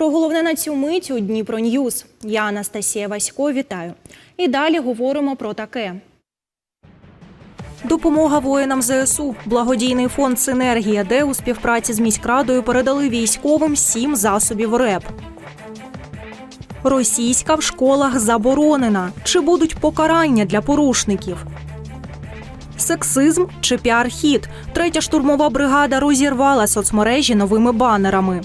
Про головне на цю мить у Дніпро Ньюз. Я Анастасія Васько. Вітаю. І далі говоримо про таке. Допомога воїнам ЗСУ. Благодійний фонд Синергія, де у співпраці з міськрадою передали військовим сім засобів РЕП. Російська в школах заборонена. Чи будуть покарання для порушників? Сексизм чи піар-хід? Третя штурмова бригада розірвала соцмережі новими банерами.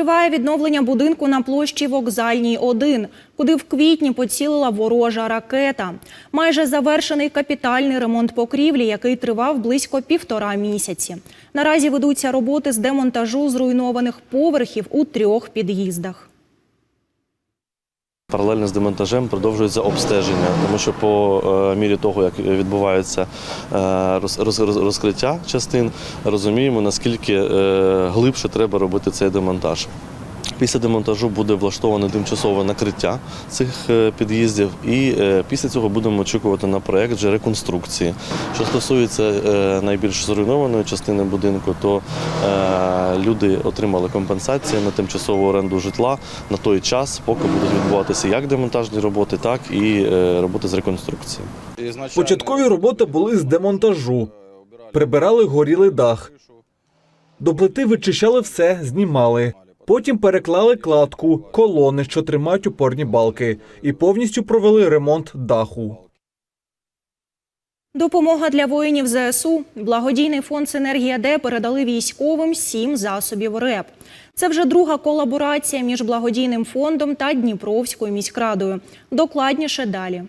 Триває відновлення будинку на площі Вокзальній 1, куди в квітні поцілила ворожа ракета. Майже завершений капітальний ремонт покрівлі, який тривав близько півтора місяці. Наразі ведуться роботи з демонтажу зруйнованих поверхів у трьох під'їздах. Паралельно з демонтажем продовжується обстеження, тому що по е, мірі того, як відбувається е, роз- роз- роз- розкриття частин, розуміємо, наскільки е, глибше треба робити цей демонтаж. Після демонтажу буде влаштоване тимчасове накриття цих е, під'їздів, і е, після цього будемо очікувати на проект вже реконструкції. Що стосується е, найбільш зруйнованої частини будинку, то люди отримали компенсації на тимчасову оренду житла на той час, поки будуть відбуватися як демонтажні роботи, так і роботи з реконструкції. Початкові роботи були з демонтажу. Прибирали горілий дах. До плити вичищали все, знімали. Потім переклали кладку, колони, що тримають опорні балки, і повністю провели ремонт даху. Допомога для воїнів ЗСУ. Благодійний фонд Синергія Д передали військовим сім засобів РЕП. Це вже друга колаборація між благодійним фондом та Дніпровською міськрадою. Докладніше далі.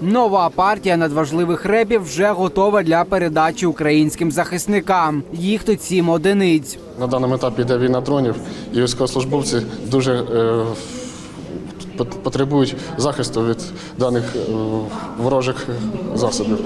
Нова партія надважливих ребів вже готова для передачі українським захисникам. Їх тут сім одиниць. На даному етапі йде війна дронів, і військовослужбовці дуже е, потребують захисту від даних е, ворожих засобів.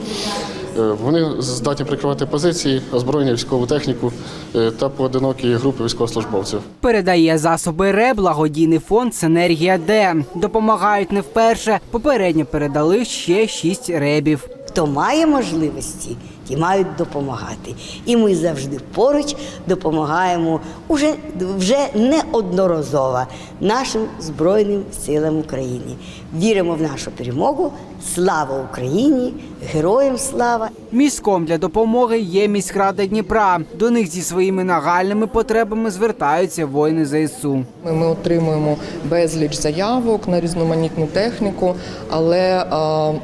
Е, Вони здатні прикривати позиції, озброєння військову техніку е, та поодинокі групи військовослужбовців. Передає засоби РЕП благодійний фонд Синергія Д. Допомагають не вперше. Попередньо передали ще шість ребів. Хто має можливості, ті мають допомагати. І ми завжди поруч допомагаємо уже, вже неодноразово нашим Збройним силам України. Віримо в нашу перемогу. Слава Україні! Героям слава! Міськом для допомоги є міськрада Дніпра. До них зі своїми нагальними потребами звертаються воїни ЗСУ. Ми, ми отримуємо безліч заявок на різноманітну техніку, але е,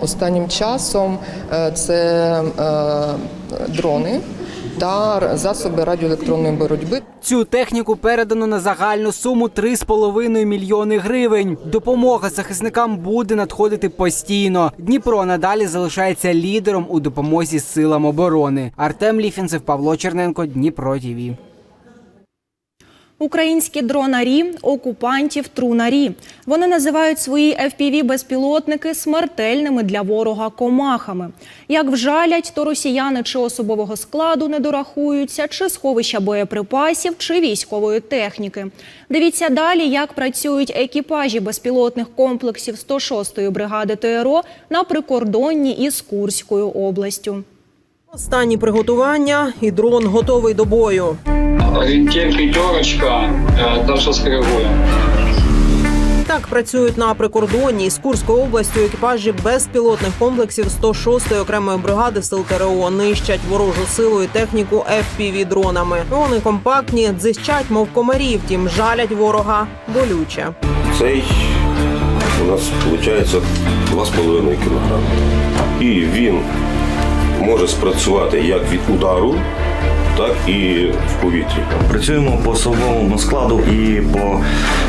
останнім часом е, це е, дрони та засоби радіоелектронної боротьби. Цю техніку передано на загальну суму 3,5 мільйони гривень. Допомога захисникам буде надходити постійно. Дніпро надалі залишається лідером у допомозі силам оборони. Артем Ліфінцев, Павло Черненко, Дніпро ТІВІ. Українські дронарі окупантів трунарі. Вони називають свої fpv безпілотники смертельними для ворога комахами. Як вжалять, то росіяни чи особового складу не дорахуються, чи сховища боєприпасів, чи військової техніки. Дивіться далі, як працюють екіпажі безпілотних комплексів 106-ї бригади ТРО на прикордонні із Курською областю. Останні приготування і дрон готовий до бою. Орієнтір п'ятерочка, е, Даша скоригує. Так працюють на прикордонні з Курською областю екіпажі безпілотних комплексів 106-ї окремої бригади сил ТРО нищать ворожу силу і техніку fpv дронами. Вони компактні, дзищать, мов комарі, втім жалять ворога болюче. Цей у нас виходить 2,5 кг. І він може спрацювати як від удару, так і в повітрі. Працюємо по особовому складу і по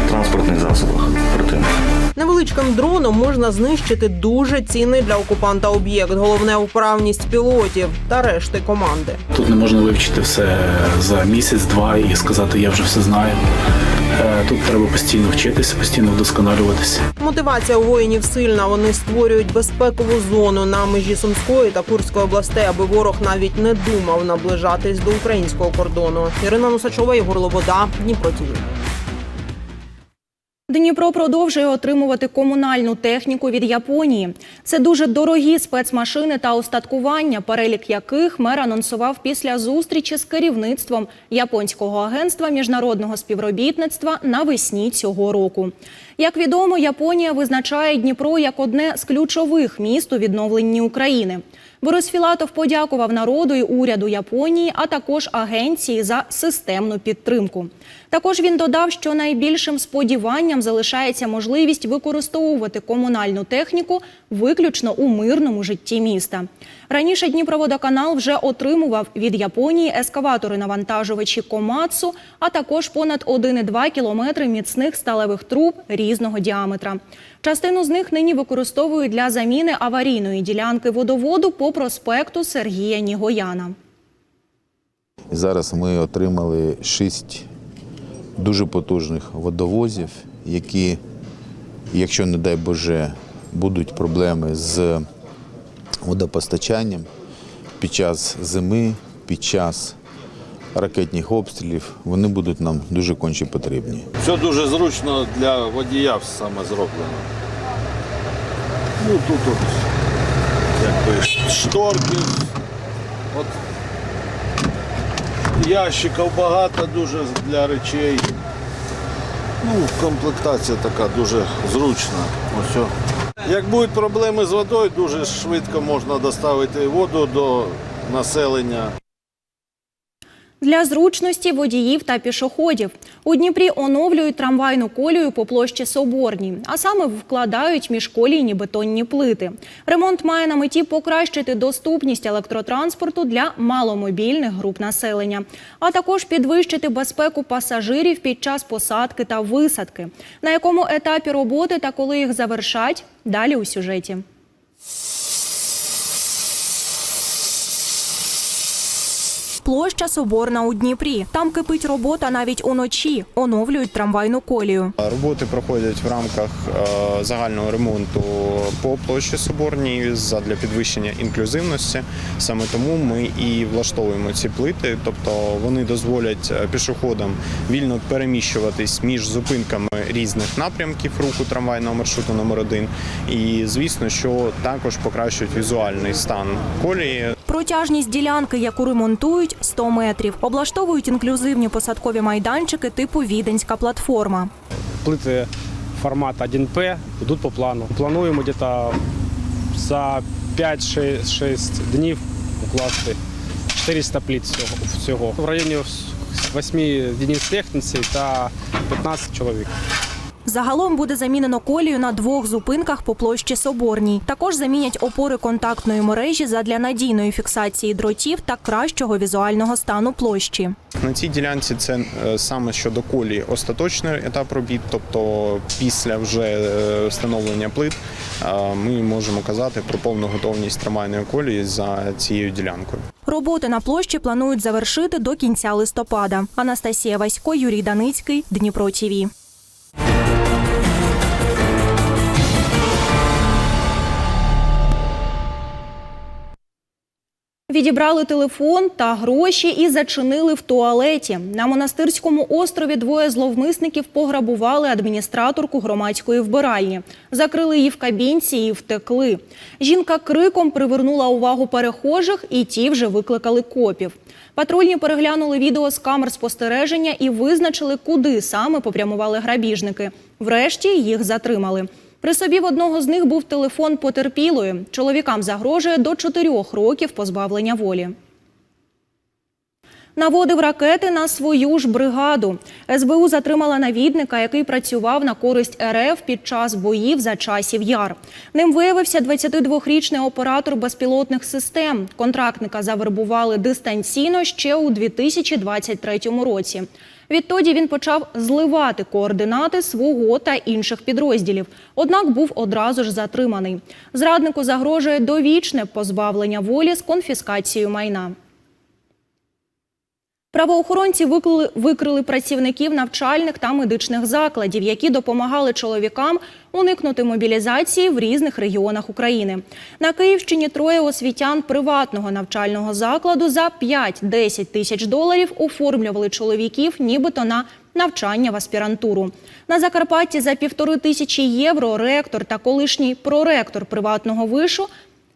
транспортних засобах противника. Невеличким дроном можна знищити дуже цінний для окупанта об'єкт. Головне вправність пілотів та решти команди. Тут не можна вивчити все за місяць-два і сказати, я вже все знаю. Е, Тут треба постійно вчитися, постійно вдосконалюватися. Мотивація воїнів сильна. Вони створюють безпекову зону на межі Сумської та Курської областей, аби ворог навіть не думав наближатись до українського кордону. Ірина Носачова Єгор Лобода, Дніпро ТІВІ. Дніпро продовжує отримувати комунальну техніку від Японії. Це дуже дорогі спецмашини та устаткування, перелік яких мер анонсував після зустрічі з керівництвом японського агентства міжнародного співробітництва навесні цього року. Як відомо, Японія визначає Дніпро як одне з ключових міст у відновленні України. Борис Філатов подякував народу і уряду Японії, а також агенції за системну підтримку. Також він додав, що найбільшим сподіванням залишається можливість використовувати комунальну техніку виключно у мирному житті міста. Раніше Дніпроводоканал вже отримував від Японії ескаватори навантажувачі Комацу, а також понад 1,2 кілометри міцних сталевих труб різного діаметра. Частину з них нині використовують для заміни аварійної ділянки водоводу по проспекту Сергія Нігояна. Зараз ми отримали шість дуже потужних водовозів, які, якщо не дай Боже, будуть проблеми з водопостачанням під час зими, під час ракетних обстрілів, вони будуть нам дуже конче потрібні. Все дуже зручно для водія саме зроблено. Ну тут якби шторки. От, ящиків багато дуже для речей. Ну, комплектація така дуже зручна. Ось. Як будуть проблеми з водою, дуже швидко можна доставити воду до населення. Для зручності водіїв та пішоходів у Дніпрі оновлюють трамвайну колію по площі Соборній, а саме вкладають міжколійні бетонні плити. Ремонт має на меті покращити доступність електротранспорту для маломобільних груп населення, а також підвищити безпеку пасажирів під час посадки та висадки. На якому етапі роботи та коли їх завершать, далі у сюжеті. Площа Соборна у Дніпрі. Там кипить робота навіть уночі. Оновлюють трамвайну колію. Роботи проходять в рамках е, загального ремонту по площі Соборній задля підвищення інклюзивності. Саме тому ми і влаштовуємо ці плити, тобто вони дозволять е, пішоходам вільно переміщуватись між зупинками різних напрямків руху трамвайного маршруту номер 1 І звісно, що також покращують візуальний стан колії. Протяжність ділянки, яку ремонтують, 100 метрів. Облаштовують інклюзивні посадкові майданчики типу Віденська платформа. Плити формат 1П йдуть по плану. Плануємо десь за 5-6 днів укласти 400 плит всього-. В районі 8 одиниць техніці та 15 чоловік. Загалом буде замінено колію на двох зупинках по площі Соборній. Також замінять опори контактної мережі задля надійної фіксації дротів та кращого візуального стану площі. На цій ділянці це е, саме щодо колії остаточний етап робіт, тобто після вже е, встановлення плит е, ми можемо казати про повну готовність трамвайної колії за цією ділянкою. Роботи на площі планують завершити до кінця листопада. Анастасія Васько, Юрій Даницький, Дніпро ТІВІ. Відібрали телефон та гроші і зачинили в туалеті. На монастирському острові двоє зловмисників пограбували адміністраторку громадської вбиральні. Закрили її в кабінці і втекли. Жінка криком привернула увагу перехожих, і ті вже викликали копів. Патрульні переглянули відео з камер спостереження і визначили, куди саме попрямували грабіжники. Врешті їх затримали. При собі в одного з них був телефон потерпілої. Чоловікам загрожує до 4 років позбавлення волі. Наводив ракети на свою ж бригаду. СБУ затримала навідника, який працював на користь РФ під час боїв за часів яр. Ним виявився 22-річний оператор безпілотних систем. Контрактника завербували дистанційно ще у 2023 році. Відтоді він почав зливати координати свого та інших підрозділів. Однак був одразу ж затриманий. Зраднику загрожує довічне позбавлення волі з конфіскацією майна. Правоохоронці викрили, викрили працівників навчальних та медичних закладів, які допомагали чоловікам уникнути мобілізації в різних регіонах України. На Київщині троє освітян приватного навчального закладу за 5-10 тисяч доларів оформлювали чоловіків, нібито на навчання в аспірантуру. На Закарпатті за півтори тисячі євро ректор та колишній проректор приватного вишу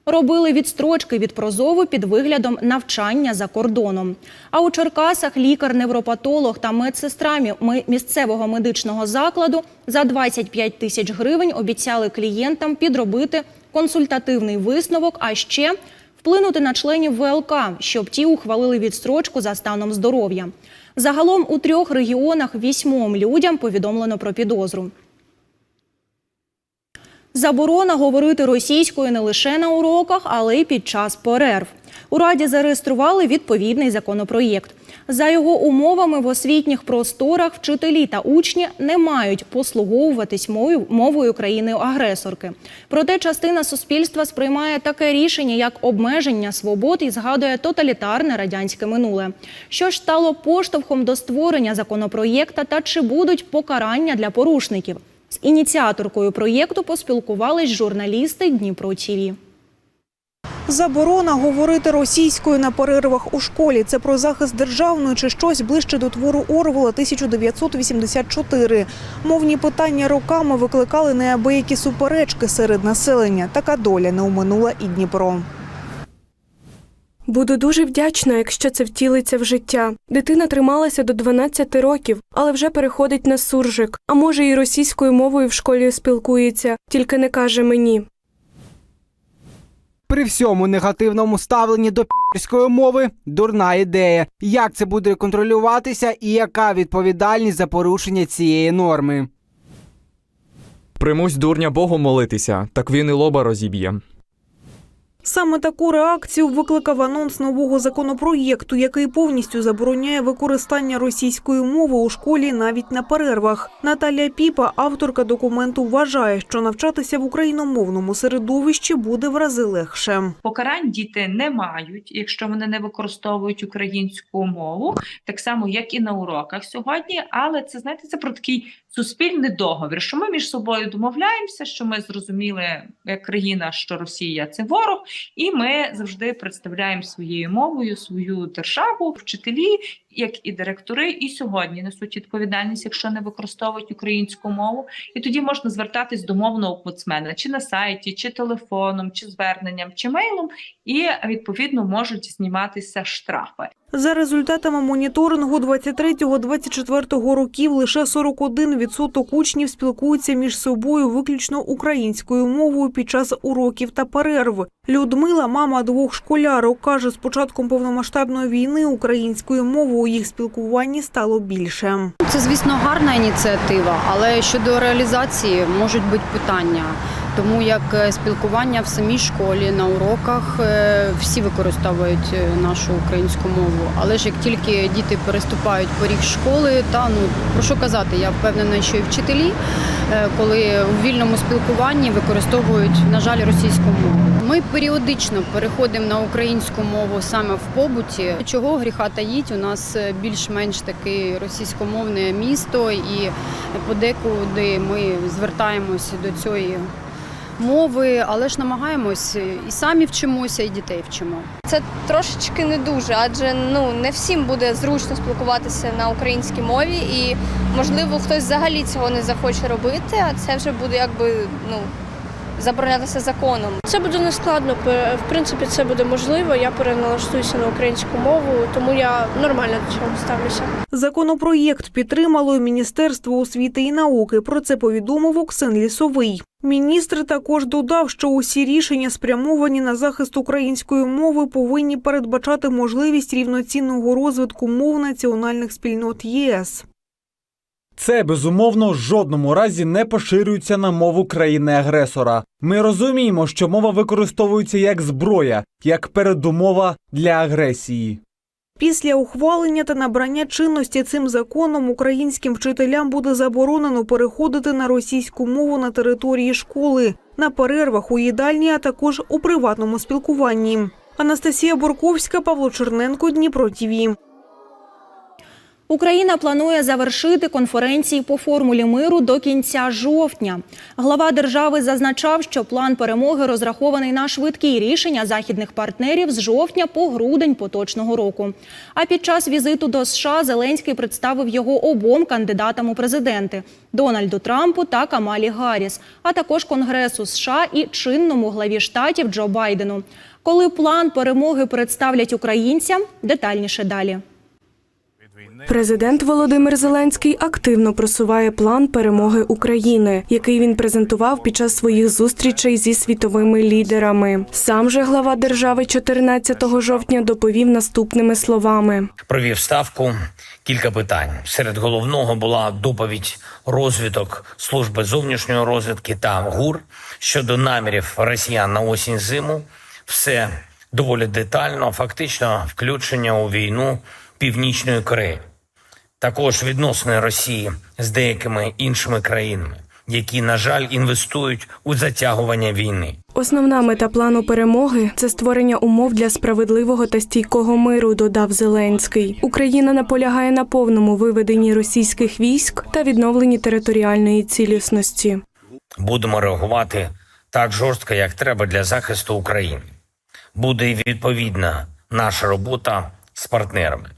робили відстрочки від прозову під виглядом навчання за кордоном. А у Черкасах лікар-невропатолог та медсестра місцевого медичного закладу за 25 тисяч гривень обіцяли клієнтам підробити консультативний висновок, а ще вплинути на членів ВЛК, щоб ті ухвалили відстрочку за станом здоров'я. Загалом у трьох регіонах вісьмом людям повідомлено про підозру. Заборона говорити російською не лише на уроках, але й під час перерв. У Раді зареєстрували відповідний законопроєкт. За його умовами в освітніх просторах вчителі та учні не мають послуговуватись мовою, мовою країни-агресорки. Проте частина суспільства сприймає таке рішення як обмеження свобод і згадує тоталітарне радянське минуле. Що ж стало поштовхом до створення законопроєкта та чи будуть покарання для порушників? З ініціаторкою проєкту поспілкувались журналісти Дніпро ТІВІ. Заборона говорити російською на перервах у школі. Це про захист державної чи щось ближче до твору Орвела 1984. Мовні питання роками викликали неабиякі суперечки серед населення. Така доля не оминула і Дніпро. Буду дуже вдячна, якщо це втілиться в життя. Дитина трималася до 12 років, але вже переходить на суржик. А може, і російською мовою в школі спілкується, тільки не каже мені. При всьому негативному ставленні до підерської мови дурна ідея. Як це буде контролюватися і яка відповідальність за порушення цієї норми? Примусь дурня Богу молитися, так він і лоба розіб'є. Саме таку реакцію викликав анонс нового законопроєкту, який повністю забороняє використання російської мови у школі навіть на перервах. Наталія Піпа, авторка документу, вважає, що навчатися в україномовному середовищі буде в рази легше. Покарань діти не мають, якщо вони не використовують українську мову, так само як і на уроках сьогодні. Але це знаєте, це про такий суспільний договір, що ми між собою домовляємося, що ми зрозуміли як країна, що Росія це ворог, і ми завжди представляємо своєю мовою свою державу, вчителі, як і директори, і сьогодні несуть відповідальність, якщо не використовують українську мову. І тоді можна звертатись до мовного омбудсмена чи на сайті, чи телефоном, чи зверненням, чи мейлом, і відповідно можуть зніматися штрафи. За результатами моніторингу 23-24 років лише 41% учнів спілкуються між собою виключно українською мовою під час уроків та перерв. Людмила, мама двох школярок, каже, з початком повномасштабної війни українською мовою їх спілкуванні стало більше. Це, звісно, гарна ініціатива, але щодо реалізації можуть бути питання. Тому як е, спілкування в самій школі на уроках е, всі використовують е, нашу українську мову. Але ж як тільки діти переступають поріг школи, та ну про що казати, я впевнена, що і вчителі, коли у вільному спілкуванні використовують, на жаль, російську мову. Ми періодично переходимо на українську мову саме в побуті. Чого гріха таїть? У нас більш-менш таке російськомовне місто, і подекуди ми звертаємося до цієї мови, але ж намагаємось і самі вчимося, і дітей вчимо. Це трошечки не дуже, адже ну не всім буде зручно спілкуватися на українській мові, і можливо хтось взагалі цього не захоче робити, а це вже буде якби ну заборонятися законом. Це буде нескладно. пе- В принципі, це буде можливо. Я переналаштуюся на українську мову, тому я нормально до цього ставлюся. Законопроєкт підтримало і Міністерство освіти і науки. Про це повідомив Оксен Лісовий. Міністр також додав, що усі рішення, спрямовані на захист української мови, повинні передбачати можливість рівноцінного розвитку мов національних спільнот ЄС. Це безумовно в жодному разі не поширюється на мову країни-агресора. Ми розуміємо, що мова використовується як зброя, як передумова для агресії. Після ухвалення та набрання чинності цим законом українським вчителям буде заборонено переходити на російську мову на території школи, на перервах у їдальні, а також у приватному спілкуванні. Анастасія Бурковська, Павло Черненко, Дніпро ТІВІ. Україна планує завершити конференції по формулі миру до кінця жовтня. Глава держави зазначав, що план перемоги розрахований на швидкі рішення західних партнерів з жовтня по грудень поточного року. А під час візиту до США Зеленський представив його обом кандидатам у президенти Дональду Трампу та Камалі Гарріс, а також Конгресу США і чинному главі штатів Джо Байдену. Коли план перемоги представлять українцям, детальніше далі. Президент Володимир Зеленський активно просуває план перемоги України, який він презентував під час своїх зустрічей зі світовими лідерами. Сам же глава держави 14 жовтня доповів наступними словами. провів ставку. Кілька питань. Серед головного була доповідь розвиток служби зовнішньої розвідки та ГУР щодо намірів росіян на осінь зиму. Все доволі детально, фактично включення у війну Північної Кореї. Також відносини Росії з деякими іншими країнами, які, на жаль, інвестують у затягування війни. Основна мета плану перемоги це створення умов для справедливого та стійкого миру, додав Зеленський. Україна наполягає на повному виведенні російських військ та відновленні територіальної цілісності. Будемо реагувати так жорстко, як треба для захисту України. Буде і відповідна наша робота з партнерами,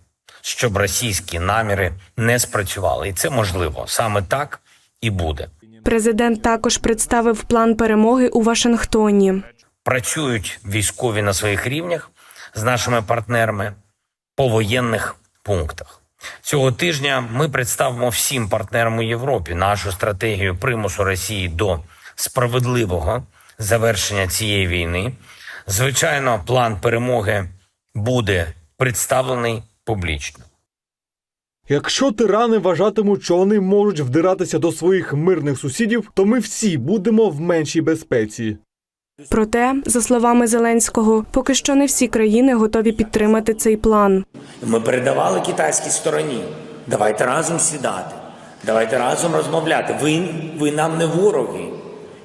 щоб російські наміри не спрацювали. І це можливо саме так і буде. Президент також представив план перемоги у Вашингтоні. Працюють військові на своїх рівнях з нашими партнерами по воєнних пунктах. Цього тижня ми представимо всім партнерам у Європі нашу стратегію примусу Росії до справедливого завершення цієї війни. Звичайно, план перемоги буде представлений публічно. Якщо тирани вважатимуть, що вони можуть вдиратися до своїх мирних сусідів, то ми всі будемо в меншій безпеці. Проте, за словами Зеленського, поки що не всі країни готові підтримати цей план. Ми передавали китайській стороні. Давайте разом сідати, давайте разом розмовляти. Ви, ви нам не вороги,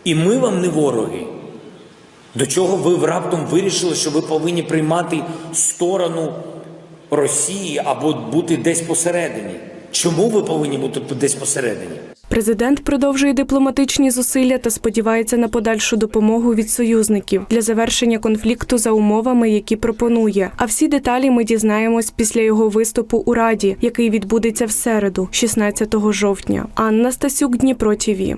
і ми вам не вороги. До чого ви раптом вирішили, що ви повинні приймати сторону Росії або бути десь посередині? Чому ви повинні бути десь посередині? Президент продовжує дипломатичні зусилля та сподівається на подальшу допомогу від союзників для завершення конфлікту за умовами, які пропонує. А всі деталі ми дізнаємось після його виступу у Раді, який відбудеться в середу, 16 жовтня. Анна Стасюк, Дніпро ТІВІ.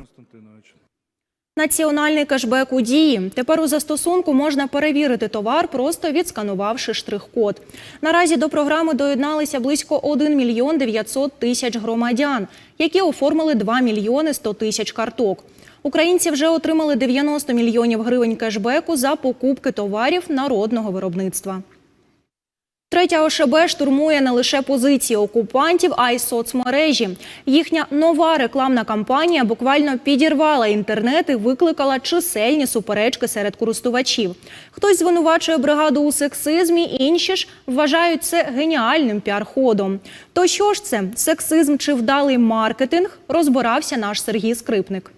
Національний кешбек у дії. Тепер у застосунку можна перевірити товар, просто відсканувавши штрих-код. Наразі до програми доєдналися близько 1 мільйон 900 тисяч громадян, які оформили 2 мільйони 100 тисяч карток. Українці вже отримали 90 мільйонів гривень кешбеку за покупки товарів народного виробництва. Третя ОШБ штурмує не лише позиції окупантів, а й соцмережі. Їхня нова рекламна кампанія буквально підірвала інтернет і викликала чисельні суперечки серед користувачів. Хтось звинувачує бригаду у сексизмі, інші ж вважають це геніальним піар-ходом. То що ж це сексизм чи вдалий маркетинг? Розбирався наш Сергій Скрипник.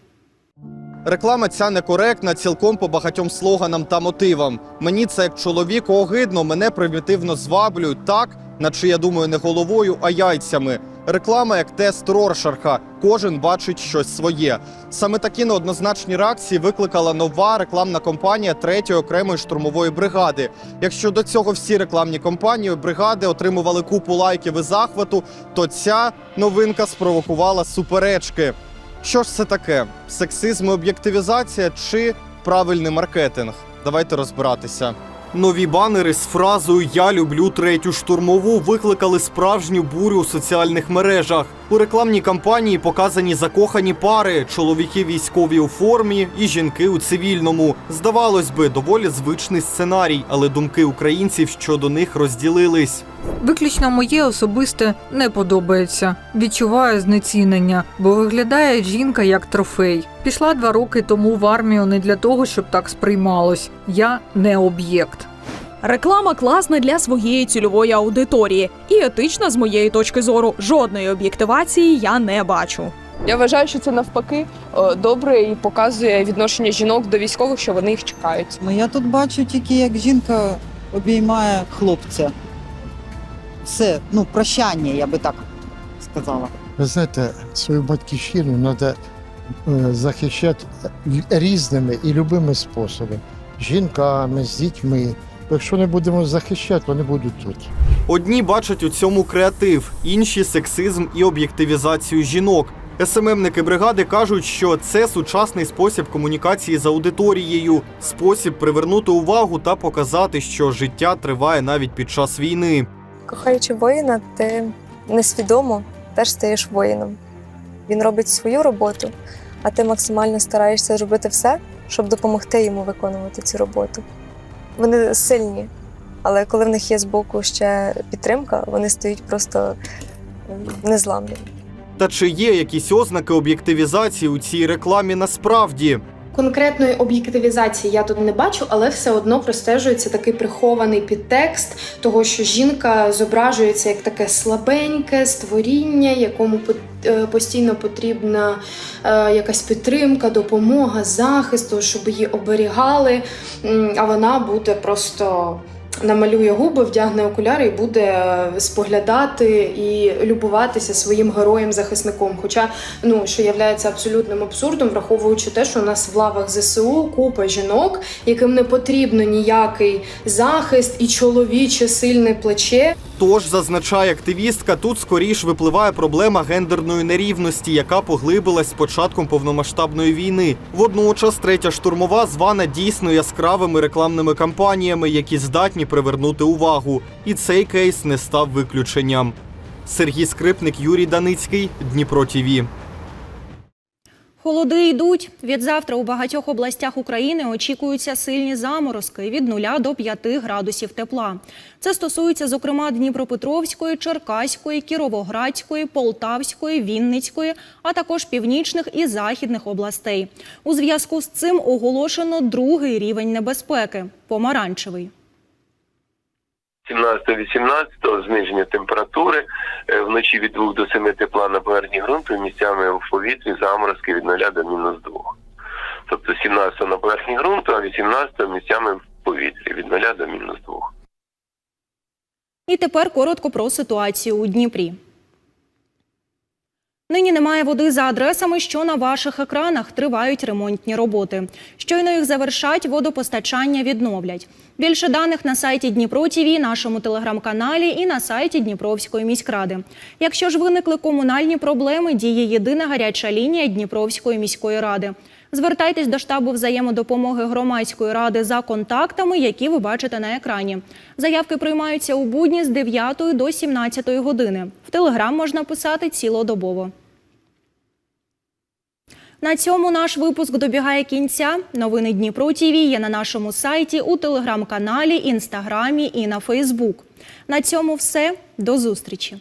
Реклама ця некоректна цілком по багатьом слоганам та мотивам. Мені це як чоловіку огидно, мене примітивно зваблюють так, наче я думаю не головою, а яйцями. Реклама як тест Роршарха. Кожен бачить щось своє. Саме такі неоднозначні реакції викликала нова рекламна кампанія третьої окремої штурмової бригади. Якщо до цього всі рекламні кампанії бригади отримували купу лайків і захвату, то ця новинка спровокувала суперечки. Що ж це таке? Сексизм і об'єктивізація чи правильний маркетинг? Давайте розбиратися. Нові банери з фразою Я люблю третю штурмову викликали справжню бурю у соціальних мережах. У рекламній кампанії показані закохані пари, чоловіки військові у формі і жінки у цивільному. Здавалось би, доволі звичний сценарій, але думки українців щодо них розділились. Виключно моє особисте не подобається. Відчуваю знецінення, бо виглядає жінка як трофей. Пішла два роки тому в армію не для того, щоб так сприймалось. Я не об'єкт. Реклама класна для своєї цільової аудиторії і етична з моєї точки зору. Жодної об'єктивації я не бачу. Я вважаю, що це навпаки е, добре і показує відношення жінок до військових, що вони їх чекають. Я тут бачу тільки, як жінка обіймає хлопця. Все, ну, прощання, я би так сказала. Ви знаєте, свою батьківщину треба захищати різними і любими способами. Жінками, з дітьми. Якщо не будемо захищати, вони будуть тут. Одні бачать у цьому креатив, інші сексизм і об'єктивізацію жінок. СММники бригади кажуть, що це сучасний спосіб комунікації з аудиторією, спосіб привернути увагу та показати, що життя триває навіть під час війни. Кохаючи воїна, ти несвідомо теж стаєш воїном. Він робить свою роботу, а ти максимально стараєшся зробити все, щоб допомогти йому виконувати цю роботу. Вони сильні, але коли в них є з боку ще підтримка, вони стають просто незламними. Та чи є якісь ознаки об'єктивізації у цій рекламі насправді? Конкретної об'єктивізації я тут не бачу, але все одно простежується такий прихований підтекст того, що жінка зображується як таке слабеньке створіння, якому е, постійно потрібна е, якась підтримка, допомога, захист, щоб її оберігали. А вона буде просто. Намалює губи, вдягне окуляри і буде е, споглядати і любуватися своїм героєм-захисником. Хоча, ну що є абсолютним абсурдом, враховуючи те, що у нас в лавах ЗСУ купа жінок, яким не потрібно ніякий захист і чоловіче сильне плече. Тож, зазначає активістка, тут скоріш випливає проблема гендерної нерівності, яка поглибилась з початком повномасштабної війни. Водночас третя штурмова звана дійсно яскравими рекламними кампаніями, які здатні привернути увагу. І цей кейс не став виключенням. Сергій Скрипник, Юрій Даницький, Дніпро ТІВІ. Холоди йдуть. Від завтра у багатьох областях України очікуються сильні заморозки від 0 до 5 градусів тепла. Це стосується, зокрема, Дніпропетровської, Черкаської, Кіровоградської, Полтавської, Вінницької, а також північних і західних областей. У зв'язку з цим оголошено другий рівень небезпеки помаранчевий. 17-18 зниження температури, е, вночі від 2 до 7 тепла на поверхні ґрунту, місцями в повітрі заморозки від 0 до мінус 2. Тобто 17 на поверхні ґрунту, а 18 місцями в повітрі від 0 до мінус 2. І тепер коротко про ситуацію у Дніпрі. Нині немає води за адресами, що на ваших екранах тривають ремонтні роботи. Щойно їх завершать, водопостачання відновлять. Більше даних на сайті Дніпро ТІВІ, нашому телеграм-каналі і на сайті Дніпровської міськради. Якщо ж виникли комунальні проблеми, діє єдина гаряча лінія Дніпровської міської ради. Звертайтесь до штабу взаємодопомоги громадської ради за контактами, які ви бачите на екрані. Заявки приймаються у будні з 9 до 17 години. В телеграм можна писати цілодобово. На цьому наш випуск добігає кінця. Новини Дніпро ТІВІ є на нашому сайті, у телеграм-каналі, інстаграмі і на Фейсбук. На цьому все. До зустрічі.